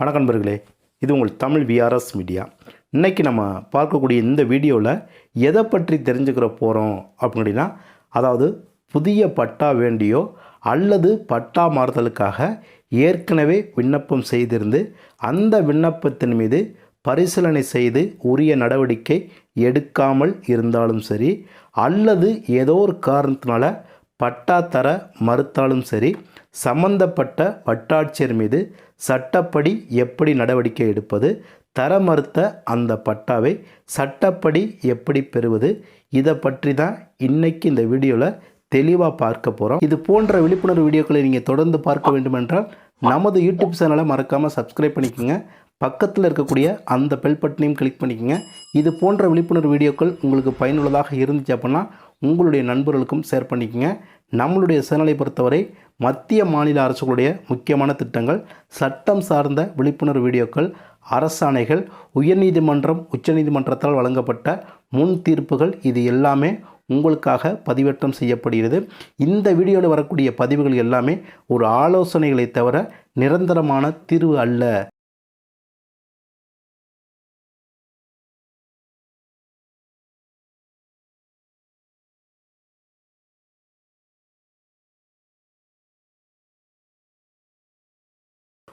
வணக்கம் நண்பர்களே இது உங்கள் தமிழ் விஆர்எஸ் மீடியா இன்றைக்கி நம்ம பார்க்கக்கூடிய இந்த வீடியோவில் எதை பற்றி தெரிஞ்சுக்கிற போகிறோம் அப்படின்னா அதாவது புதிய பட்டா வேண்டியோ அல்லது பட்டா மாறுதலுக்காக ஏற்கனவே விண்ணப்பம் செய்திருந்து அந்த விண்ணப்பத்தின் மீது பரிசீலனை செய்து உரிய நடவடிக்கை எடுக்காமல் இருந்தாலும் சரி அல்லது ஏதோ ஒரு காரணத்தினால பட்டா தர மறுத்தாலும் சரி சம்பந்தப்பட்ட வட்டாட்சியர் மீது சட்டப்படி எப்படி நடவடிக்கை எடுப்பது தர மறுத்த அந்த பட்டாவை சட்டப்படி எப்படி பெறுவது இதை பற்றி தான் இன்றைக்கி இந்த வீடியோவில் தெளிவாக பார்க்க போகிறோம் இது போன்ற விழிப்புணர்வு வீடியோக்களை நீங்கள் தொடர்ந்து பார்க்க வேண்டுமென்றால் நமது யூடியூப் சேனலை மறக்காமல் சப்ஸ்கிரைப் பண்ணிக்கோங்க. பக்கத்தில் இருக்கக்கூடிய அந்த பெல் பட்டனையும் கிளிக் பண்ணிக்கோங்க. இது போன்ற விழிப்புணர்வு வீடியோக்கள் உங்களுக்கு பயனுள்ளதாக இருந்துச்சு அப்படின்னா உங்களுடைய நண்பர்களுக்கும் ஷேர் பண்ணிக்கோங்க. நம்மளுடைய சேனலை பொறுத்தவரை மத்திய மாநில அரசுகளுடைய முக்கியமான திட்டங்கள் சட்டம் சார்ந்த விழிப்புணர்வு வீடியோக்கள் அரசாணைகள் உயர்நீதிமன்றம் உச்சநீதிமன்றத்தால் வழங்கப்பட்ட முன் தீர்ப்புகள் இது எல்லாமே உங்களுக்காக பதிவேற்றம் செய்யப்படுகிறது. இந்த வீடியோவில் வரக்கூடிய பதிவுகள் எல்லாமே ஒரு ஆலோசனைகளை தவிர நிரந்தரமான தீர்வு அல்ல.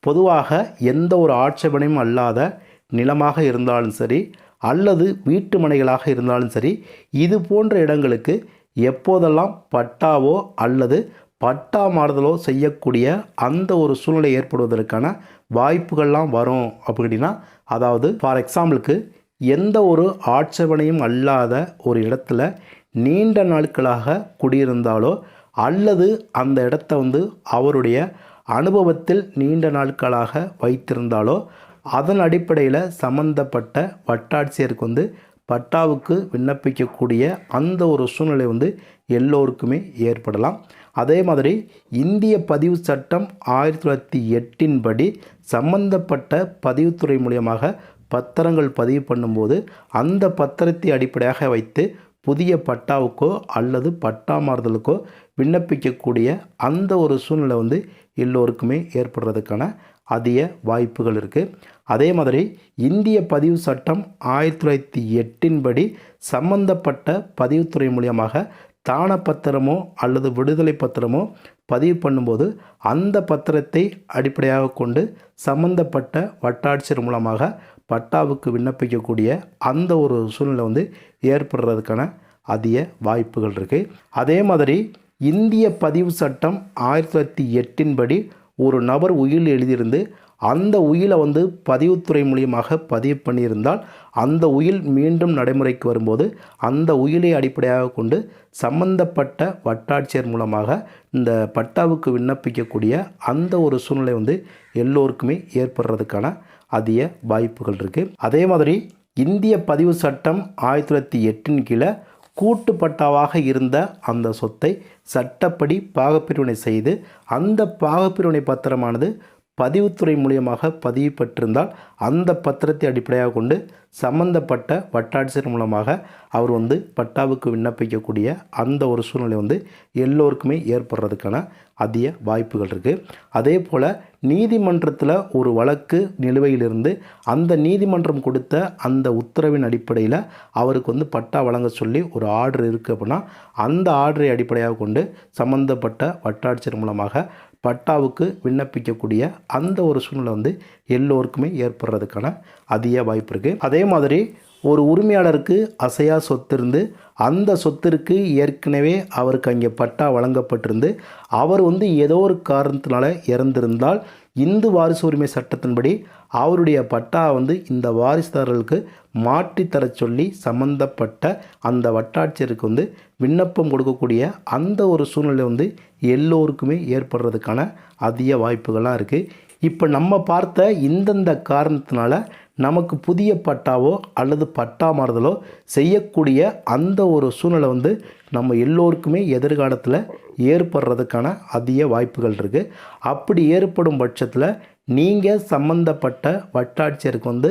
பொதுவாக எந்த ஒரு ஆட்சேபனையும் அல்லாத நிலமாக இருந்தாலும் சரி அல்லது வீட்டு மனைகளாக இருந்தாலும் சரி இது போன்ற இடங்களுக்கு எப்போதெல்லாம் பட்டாவோ அல்லது பட்டா மாறுதலோ செய்யக்கூடிய அந்த ஒரு சூழ்நிலை ஏற்படுவதற்கான வாய்ப்புகள்லாம் வரும் அப்படின்னா அதாவது ஃபார் எக்ஸாம்பிளுக்கு எந்த ஒரு ஆட்சேபனையும் அல்லாத ஒரு இடத்துல நீண்ட நாட்களாக குடியிருந்தாலோ அல்லது அந்த இடத்த வந்து அவருடைய அனுபவத்தில் நீண்ட நாட்களாக வைத்திருந்தாலோ அதன் அடிப்படையில் சம்பந்தப்பட்ட வட்டாட்சியருக்கு வந்து பட்டாவுக்கு விண்ணப்பிக்கக்கூடிய அந்த ஒரு சூழ்நிலை வந்து எல்லோருக்குமே ஏற்படலாம். அதே மாதிரி இந்திய பதிவு சட்டம் ஆயிரத்தி தொள்ளாயிரத்தி எட்டின் படி சம்பந்தப்பட்ட பதிவுத்துறை மூலியமாக பத்திரங்கள் பதிவு பண்ணும்போது அந்த பத்திரத்தை அடிப்படையாக வைத்து புதிய பட்டாவுக்கோ அல்லது பட்டா மாறுதலுக்கோ விண்ணப்பிக்கக்கூடிய அந்த ஒரு சூழ்நிலை வந்து எல்லோருக்குமே ஏற்படுறதுக்கான அதிக வாய்ப்புகள் இருக்குது அதே மாதிரி இந்திய பதிவு சட்டம் ஆயிரத்தி தொள்ளாயிரத்தி எட்டின் படி சம்பந்தப்பட்ட பதிவுத்துறை மூலியமாக தான பத்திரமோ அல்லது விடுதலை பத்திரமோ பதிவு பண்ணும்போது அந்த பத்திரத்தை அடிப்படையாக கொண்டு சம்பந்தப்பட்ட வட்டாட்சியர் மூலமாக பட்டாவுக்கு விண்ணப்பிக்கக்கூடிய அந்த ஒரு சூழ்நிலை வந்து ஏற்படுறதுக்கான அதிக வாய்ப்புகள் இருக்குது அதே மாதிரி இந்திய பதிவு சட்டம் ஆயிரத்தி தொள்ளாயிரத்தி எட்டின் படி ஒரு நபர் உயில் எழுதியிருந்து அந்த உயிலை வந்து பதிவுத்துறை மூலியமாக பதிவு பண்ணியிருந்தால் அந்த உயில் மீண்டும் நடைமுறைக்கு வரும்போது அந்த உயிலை அடிப்படையாக கொண்டு சம்பந்தப்பட்ட வட்டாட்சியர் மூலமாக இந்த பட்டாவுக்கு விண்ணப்பிக்கக்கூடிய அந்த ஒரு சூழ்நிலை வந்து எல்லோருக்குமே ஏற்படுறதுக்கான அதிக வாய்ப்புகள் இருக்குது அதே மாதிரி இந்திய பதிவு சட்டம் ஆயிரத்தி தொள்ளாயிரத்தி எட்டின் கீழே கூட்டுப்பட்டாவாக இருந்த அந்த சொத்தை சட்டப்படி பாகப்பிரிவினை செய்து அந்த பாகப்பிரிவினை பத்திரமானது பதிவுத்துறை மூலியமாக பதிவு பெற்றிருந்தால் அந்த பத்திரத்தை அடிப்படையாக கொண்டு சம்பந்தப்பட்ட வட்டாட்சியர் மூலமாக அவர் வந்து பட்டாவுக்கு விண்ணப்பிக்கக்கூடிய அந்த ஒரு சூழ்நிலை வந்து எல்லோருக்குமே ஏற்படுறதுக்கான அதிக வாய்ப்புகள் இருக்குது அதே போல் நீதிமன்றத்தில் ஒரு வழக்கு நிலுவையிலிருந்து அந்த நீதிமன்றம் கொடுத்த அந்த உத்தரவின் அடிப்படையில் அவருக்கு வந்து பட்டா வழங்க சொல்லி ஒரு ஆர்டர் இருக்குது அப்படின்னா அந்த ஆர்டரை அடிப்படையாக கொண்டு சம்பந்தப்பட்ட வட்டாட்சியர் மூலமாக பட்டாவுக்கு விண்ணப்பிக்கக்கூடிய அந்த ஒரு சூழ்நிலை வந்து எல்லோருக்குமே ஏற்படுறதுக்கான அதிக வாய்ப்பு இருக்குது அதே மாதிரி ஒரு உரிமையாளருக்கு அசையா சொத்து இருந்து அந்த சொத்திற்கு ஏற்கனவே அவருக்கு அங்கே பட்டா வழங்கப்பட்டிருந்து அவர் வந்து ஏதோ ஒரு காரணத்தினால இறந்திருந்தால் இந்து வாரிசு உரிமை சட்டத்தின்படி அவருடைய பட்டா வந்து இந்த வாரிசுதாரர்களுக்கு மாற்றித்தர சொல்லி சம்பந்தப்பட்ட அந்த வட்டாட்சியருக்கு வந்து விண்ணப்பம் கொடுக்கக்கூடிய அந்த ஒரு சூழ்நிலை வந்து எல்லோருக்குமே ஏற்படுறதுக்கான அதிக வாய்ப்புகள்லாம் இருக்குது இப்போ நம்ம பார்த்த இந்தந்த காரணத்தினால நமக்கு புதிய பட்டாவோ அல்லது பட்டா மாறுதலோ செய்யக்கூடிய அந்த ஒரு சூழ்நிலை வந்து நம்ம எல்லோருக்குமே எதிர்காலத்தில் ஏற்படுறதுக்கான அதிக வாய்ப்புகள் இருக்குது அப்படி ஏற்படும் பட்சத்தில் நீங்கள் சம்பந்தப்பட்ட வட்டாட்சியருக்கு வந்து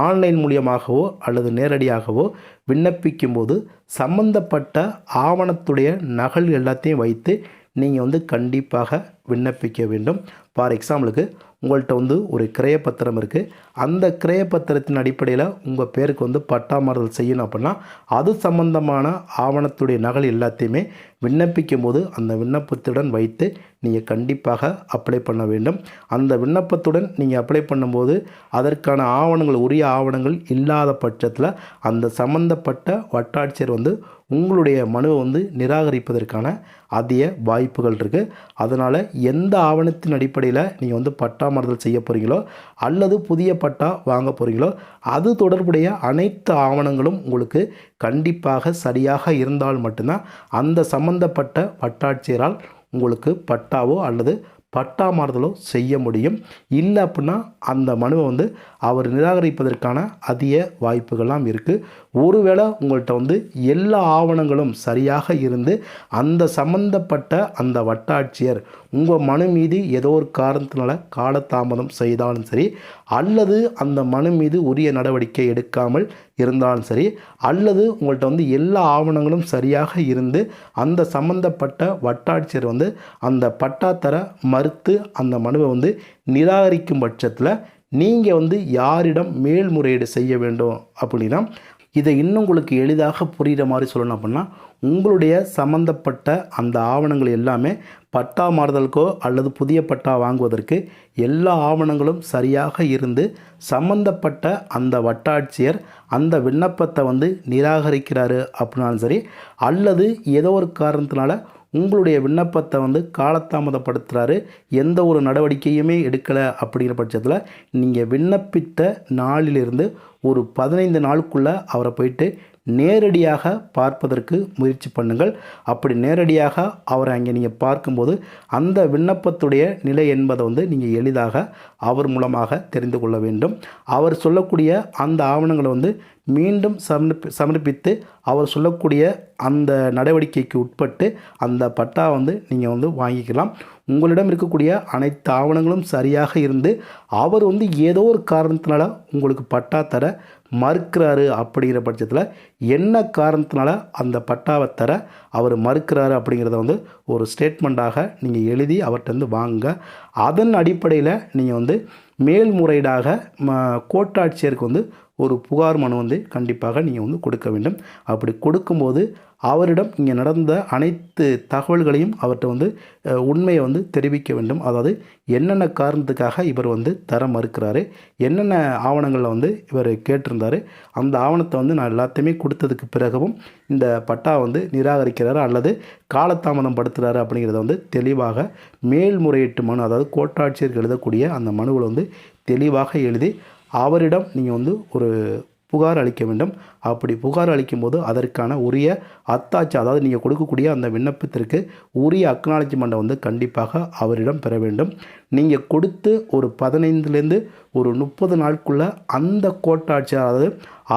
ஆன்லைன் மூலியமாகவோ அல்லது நேரடியாகவோ விண்ணப்பிக்கும்போது சம்பந்தப்பட்ட ஆவணத்துடைய நகல் எல்லாத்தையும் வைத்து நீங்கள் வந்து கண்டிப்பாக விண்ணப்பிக்க வேண்டும். ஃபார் எக்ஸாம்பிளுக்கு உங்கள்கிட்ட வந்து ஒரு கிரையப்பத்திரம் இருக்குது அந்த கிரையப்பத்திரத்தின் அடிப்படையில் உங்கள் பேருக்கு வந்து பட்டாமாறுதல் செய்யணும் அப்படின்னா அது சம்பந்தமான ஆவணத்துடைய நகல் எல்லாத்தையுமே விண்ணப்பிக்கும் போது அந்த விண்ணப்பத்துடன் வைத்து நீங்கள் கண்டிப்பாக அப்ளை பண்ண வேண்டும். அந்த விண்ணப்பத்துடன் நீங்கள் அப்ளை பண்ணும்போது அதற்கான ஆவணங்கள் உரிய ஆவணங்கள் இல்லாத பட்சத்தில் அந்த சம்பந்தப்பட்ட வட்டாட்சியர் வந்து உங்களுடைய மனுவை வந்து நிராகரிப்பதற்கான அதிக வாய்ப்புகள் இருக்குது அதனால் எந்த ஆவணத்தின் அடிப்படையில் நீங்கள் வந்து பட்டா மாறுதல் செய்ய போகிறீங்களோ அல்லது புதிய பட்டா வாங்க போகிறீங்களோ அது தொடர்புடைய அனைத்து ஆவணங்களும் உங்களுக்கு கண்டிப்பாக சரியாக இருந்தால் மட்டும்தான் அந்த சம்பந்தப்பட்ட வட்டாட்சியரால் உங்களுக்கு பட்டாவோ அல்லது பட்டா மாறுதலோ செய்ய முடியும். இல்லை அப்படின்னா அந்த மனுவை வந்து அவர் நிராகரிப்பதற்கான அதிக வாய்ப்புகள்லாம் இருக்குது ஒருவேளை உங்கள்கிட்ட வந்து எல்லா ஆவணங்களும் சரியாக இருந்து அந்த சம்பந்தப்பட்ட அந்த வட்டாட்சியர் உங்கள் மனு மீது ஏதோ ஒரு காரணத்தினால காலதாமதம் செய்தாலும் சரி அல்லது அந்த மனு மீது உரிய நடவடிக்கை எடுக்காமல் இருந்தாலும் சரி அல்லது உங்கள்கிட்ட வந்து எல்லா ஆவணங்களும் சரியாக இருந்து அந்த சம்பந்தப்பட்ட வட்டாட்சியர் வந்து அந்த பட்டாத்தர மறுத்து அந்த மனுவை வந்து நிராகரிக்கும் பட்சத்தில் நீங்கள் வந்து யாரிடம் மேல்முறையீடு செய்ய வேண்டும் அப்படின்னா இதை இன்னும் உங்களுக்கு எளிதாக புரிகிற மாதிரி சொல்லணும் அப்படின்னா உங்களுடைய சம்மந்தப்பட்ட அந்த ஆவணங்கள் எல்லாமே பட்டா மாறுதலுக்கோ அல்லது புதிய பட்டா வாங்குவதற்கு எல்லா ஆவணங்களும் சரியாக இருந்து சம்பந்தப்பட்ட அந்த வட்டாட்சியர் அந்த விண்ணப்பத்தை வந்து நிராகரிக்கிறாரு அப்படின்னாலும் சரி அல்லது ஏதோ ஒரு காரணத்தினால உங்களுடைய விண்ணப்பத்தை வந்து காலதாமதப்படுத்துகிறாரு எந்த ஒரு நடவடிக்கையுமே எடுக்கலை அப்படிங்கிற பட்சத்தில் நீங்கள் விண்ணப்பித்த நாளிலிருந்து ஒரு பதினைந்து நாளுக்குள்ளே அவரை போயிட்டு நேரடியாக பார்ப்பதற்கு முயற்சி பண்ணுங்கள். அப்படி நேரடியாக அவரை அங்கே நீங்கள் பார்க்கும்போது அந்த விண்ணப்பத்துடைய நிலை என்பதை வந்து நீங்கள் எளிதாக அவர் மூலமாக தெரிந்து கொள்ள வேண்டும். அவர் சொல்லக்கூடிய அந்த ஆவணங்களை வந்து மீண்டும் சமர்ப்பி சமர்ப்பித்து அவர் சொல்லக்கூடிய அந்த நடவடிக்கைக்கு உட்பட்டு அந்த பட்டா வந்து நீங்கள் வந்து வாங்கிக்கலாம். உங்களிடம் இருக்கக்கூடிய அனைத்து ஆவணங்களும் சரியாக இருந்து அவர் வந்து ஏதோ ஒரு காரணத்தினால உங்களுக்கு பட்டா தர மறுக்கிறாரு அப்படிங்கிற பட்சத்தில் என்ன காரணத்தினால அந்த பட்டாவை தர அவர் மறுக்கிறாரு அப்படிங்கிறத வந்து ஒரு ஸ்டேட்மெண்ட்டாக நீங்கள் எழுதி அவர்கிட்ட வாங்க அதன் அடிப்படையில் நீங்கள் வந்து மேல்முறையீடாக ம கோட்டாட்சியருக்கு வந்து ஒரு புகார் மனு வந்து கண்டிப்பாக நீங்கள் வந்து கொடுக்க வேண்டும். அப்படி கொடுக்கும்போது அவரிடம் இங்கே நடந்த அனைத்து தகவல்களையும் அவர்கிட்ட வந்து உண்மையை வந்து தெரிவிக்க வேண்டும். அதாவது என்னென்ன காரணத்துக்காக இவர் வந்து தர மறுக்கிறாரு என்னென்ன ஆவணங்களில் வந்து இவர் கேட்டிருந்தார் அந்த ஆவணத்தை வந்து நான் எல்லாத்தையுமே கொடுத்ததுக்கு பிறகும் இந்த பட்டா வந்து நிராகரிக்கிறாரு அல்லது காலதாமதம் படுத்துகிறாரு அப்படிங்கிறத வந்து தெளிவாக மேல்முறையீட்டு மனு அதாவது கோட்டாட்சியருக்கு எழுதக்கூடிய அந்த மனுவில் வந்து தெளிவாக எழுதி அவரிடம் நீங்கள் வந்து ஒரு புகார் அளிக்க வேண்டும். அப்படி புகார் அளிக்கும் போது அதற்கான உரிய அத்தாட்சி அதாவது நீங்கள் கொடுக்கக்கூடிய அந்த விண்ணப்பத்திற்கு உரிய அக்னாலஜ்மெண்ட்டை வந்து கண்டிப்பாக அவரிடம் பெற வேண்டும். நீங்கள் கொடுத்து ஒரு பதினைந்துலேருந்து ஒரு முப்பது நாட்குள்ளே அந்த கோட்டாட்சி அதாவது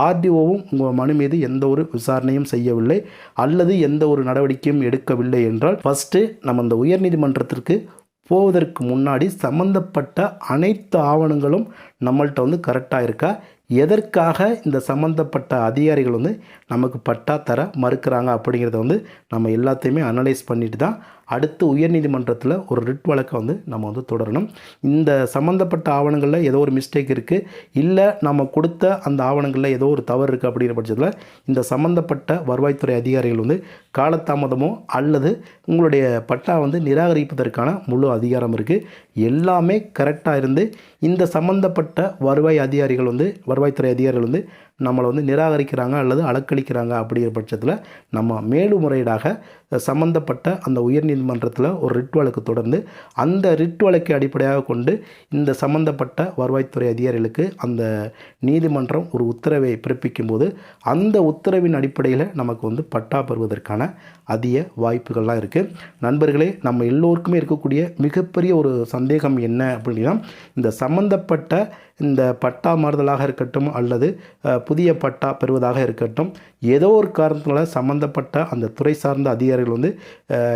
ஆர்டிஓவும் உங்கள் மனு மீது எந்த ஒரு விசாரணையும் செய்யவில்லை. அல்லது எந்த ஒரு நடவடிக்கையும் எடுக்கவில்லை என்றால் ஃபஸ்ட்டு நம்ம அந்த உயர்நீதிமன்றத்திற்கு போவதற்கு முன்னாடி சம்மந்தப்பட்ட அனைத்து ஆவணங்களும் நம்மள்கிட்ட வந்து கரெக்டாக இருக்கா? எதற்காக இந்த சம்மந்தப்பட்ட அதிகாரிகள் வந்து நமக்கு பட்டா தர மறுக்கிறாங்க அப்படிங்கிறத வந்து நம்ம எல்லாத்தையுமே அனலைஸ் பண்ணிட்டு தான் அடுத்து உயர்நீதிமன்றத்தில் ஒரு ரிட் வழக்கை வந்து நம்ம வந்து தொடரணும். இந்த சம்மந்தப்பட்ட ஆவணங்களில் ஏதோ ஒரு மிஸ்டேக் இருக்குது இல்லை நம்ம கொடுத்த அந்த ஆவணங்களில் ஏதோ ஒரு தவறு இருக்குது அப்படிங்கிற பட்சத்தில் இந்த சம்மந்தப்பட்ட வருவாய்த்துறை அதிகாரிகள் வந்து காலதாமதமோ அல்லது உங்களுடைய பட்டா வந்து நிராகரிப்பதற்கான முழு அதிகாரம் இருக்குது எல்லாமே கரெக்டாக இருந்து இந்த சம்மந்தப்பட்ட வருவாய் அதிகாரிகள் வந்து வருவாய்த்துறை அதிகாரிகள் வந்து நம்மளை வந்து நிராகரிக்கிறாங்க அல்லது அலக்களிக்கிறாங்க அப்படிங்கிற பட்சத்தில் நம்ம மேலுமுறையீடாக சம்மந்தப்பட்ட அந்த உயர்நீதிமன்றத்தில் ஒரு ரிட் வழக்கு தொடர்ந்து அந்த ரிட் வழக்கை அடிப்படையாக கொண்டு இந்த சம்மந்தப்பட்ட வருவாய்த்துறை அதிகாரிகளுக்கு அந்த நீதிமன்றம் ஒரு உத்தரவை பிறப்பிக்கும் போது அந்த உத்தரவின் அடிப்படையில் நமக்கு வந்து பட்டா பெறுவதற்கான அதிக வாய்ப்புகள்லாம் இருக்குது நண்பர்களே நம்ம எல்லோருக்குமே இருக்கக்கூடிய மிகப்பெரிய ஒரு சந்தேகம் என்ன அப்படின்னா இந்த சம்மந்தப்பட்ட இந்த பட்டா மாறுதலாக இருக்கட்டும் அல்லது புதிய பட்டா பெறுவதாக இருக்கட்டும். ஏதோ ஒரு காரணத்தினால சம்மந்தப்பட்ட அந்த துறை சார்ந்த அதிகாரிகள் வந்து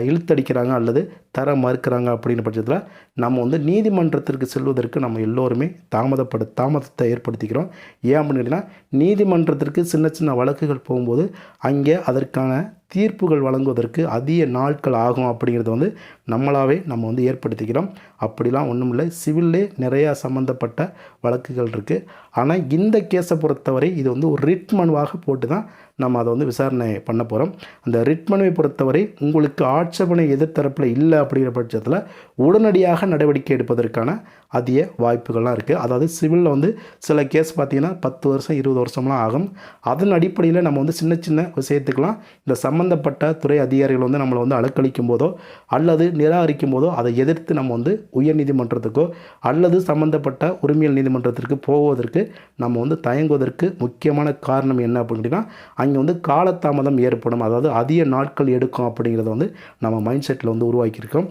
இழுத்தடிக்கிறாங்க அல்லது தர மறுக்கிறாங்க அப்படின்ற பட்சத்தில் நம்ம வந்து நீதிமன்றத்திற்கு செல்வதற்கு நம்ம எல்லோருமே தாமதப்படு தாமதத்தை ஏற்படுத்திக்கிறோம். ஏன் அப்படின்னு கேட்டிங்கன்னா நீதிமன்றத்திற்கு சின்ன சின்ன வழக்குகள் போகும்போது அங்கே அதற்கான தீர்ப்புகள் வழங்குவதற்கு அதிக நாட்கள் ஆகும் அப்படிங்கிறத வந்து நம்மளாவே நம்ம வந்து ஏற்படுத்திக்கிறோம். அப்படிலாம் ஒன்றும் இல்லை சிவில்லே நிறையா சம்மந்தப்பட்ட வழக்குகள் இருக்குது ஆனால் இந்த கேஸை பொறுத்தவரை இது வந்து ஒரு ரிட் மனுவாக போட்டு தான் நம்ம அதை வந்து விசாரணை பண்ண போகிறோம் அந்த ரிட் மனுவை பொறுத்தவரை உங்களுக்கு ஆட்சேபனை எதிர்த்தரப்பில் இல்லை அப்படிங்கிற பட்சத்தில் உடனடியாக நடவடிக்கை எடுப்பதற்கான அதிக வாய்ப்புகள்லாம் இருக்குது அதாவது சிவிலில் வந்து சில கேஸ் பார்த்திங்கன்னா பத்து வருஷம் இருபது வருஷம்லாம் ஆகும். அதன் அடிப்படையில் நம்ம வந்து சின்ன சின்ன விஷயத்துக்கெலாம் இந்த சம்மந்தப்பட்ட துறை அதிகாரிகள் வந்து நம்மளை வந்து அலக்களிக்கும் போதோ அல்லது நிராகரிக்கும் போதோ அதை எதிர்த்து நம்ம வந்து உயர்நீதிமன்றத்துக்கோ அல்லது சம்மந்தப்பட்ட உரிமையல் நீதிமன்றத்திற்கு போவதற்கு நம்ம வந்து தயங்குவதற்கு முக்கியமான காரணம் என்ன அப்படின்னா அங்கே வந்து காலதாமதம் ஏற்படும். அதாவது அதிக நாட்கள் எடுக்கும் அப்படிங்கிறத வந்து நம்ம மைண்ட் செட்டில் வந்து உருவாக்கியிருக்கோம்.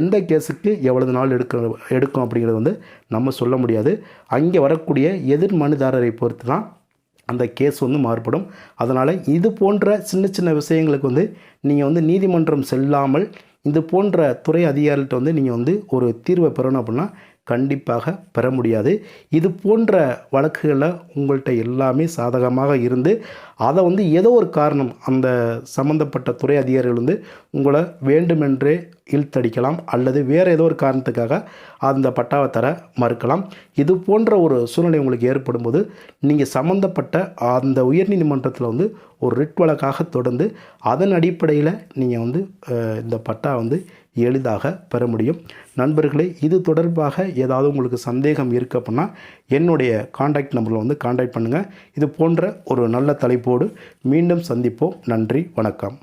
எந்த கேஸுக்கு எவ்வளவு நாள் எடுக்க எடுக்கும் அப்படிங்கிறத வந்து நம்ம சொல்ல முடியாது. அங்கே வரக்கூடிய எதிர் மனுதாரரை பொறுத்து தான் அந்த கேஸ் வந்து மாறுபடும். அதனால் இது போன்ற சின்ன சின்ன விஷயங்களுக்கு வந்து நீங்கள் வந்து நீதிமன்றம் செல்லாமல் இது போன்ற துறை அதிகாரிகிட்ட வந்து நீங்கள் வந்து ஒரு தீர்வை பெறணும் அப்படின்னா கண்டிப்பாக பெற முடியாது. இது போன்ற வழக்குகளில் உங்கள்கிட்ட எல்லாமே சாதகமாக இருந்து அதை வந்து ஏதோ ஒரு காரணம் அந்த சம்மந்தப்பட்ட துறை அதிகாரிகள் வந்து உங்களை வேண்டுமென்றே இழுத்தடிக்கலாம் அல்லது வேறு ஏதோ ஒரு காரணத்துக்காக அந்த பட்டாவை தர மறுக்கலாம். இது போன்ற ஒரு சூழ்நிலை உங்களுக்கு ஏற்படும் போது நீங்கள் சம்மந்தப்பட்ட அந்த உயர்நீதிமன்றத்தில் வந்து ஒரு ரிட் வழக்காக தொடர்ந்து அதன் அடிப்படையில் நீங்கள் வந்து இந்த பட்டா வந்து எளிதாக பெற முடியும். நண்பர்களே இது தொடர்பாக ஏதாவது உங்களுக்கு சந்தேகம் இருக்குது அப்படின்னா என்னுடைய காண்டாக்ட் நம்பரில் வந்து காண்டாக்ட் பண்ணுங்கள் இது போன்ற ஒரு நல்ல தலைப்போடு மீண்டும் சந்திப்போம். நன்றி வணக்கம்.